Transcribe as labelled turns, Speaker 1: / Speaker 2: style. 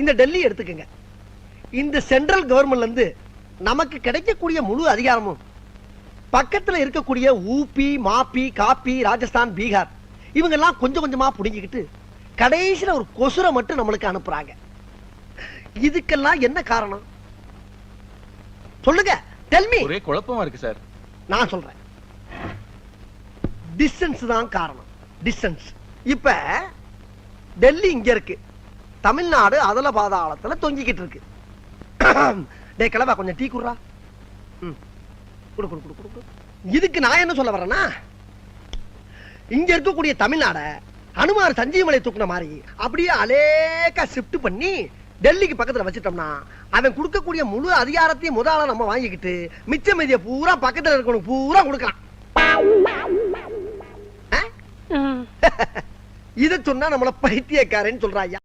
Speaker 1: இந்த டெல்லி எடுத்துக்கங்க. இந்த சென்ட்ரல் கவர்மெண்ட்ல இருந்து நமக்கு கிடைக்கக்கூடிய முழு அதிகாரமும் பக்கத்துல இருக்கக்கூடிய ஊபி மாப்பி காப்பி ராஜஸ்தான் பீகார் இவங்க எல்லாம் கொஞ்சம் கொஞ்சமா புடுங்கிக்கிட்டு கடைசியில ஒரு கொசுரை மட்டும் நம்மளுக்கு அனுப்புறாங்க. இதுக்கெல்லாம் என்ன காரணம்? சொல்லுங்க. டெல்மி
Speaker 2: ஒரே குழப்பமா இருக்கு சார்.
Speaker 1: நான் சொல்றேன். டிஸ்டன்ஸ் தான் காரணம். டிஸ்டன்ஸ் இப்ப டெல்லி இங்க இருக்கு. தமிழ்நாடு அதல பாதாளத்துல தொங்கிக்கிட்டு இருக்கு டே கிளவா கொஞ்சம் டீ குடுறா ம். குடு குடு குடு குடு குடு. இதுக்கு நான் என்ன சொல்ல வரேன்னா இங்க இருக்கக்கூடிய தமிழ்நாட அனுமார் சஞ்சீவமலை தூக்குன மாதிரி அப்படியே அலேக்கா ஷிஃப்ட் பண்ணி டெல்லிக்கு பக்கத்துல வச்சிட்டோம்னா அவன் கொடுக்கக்கூடிய முழு அதிகாரத்தையும் முதல்ல நம்ம வாங்கிக்கிட்டு மிச்ச மீதிய பூரா பக்கத்துல இருக்கணும் பூரா கொடுக்கலாம்? இத சொன்னா நம்மள பைத்தியக்காரன்னு சொல்றாயா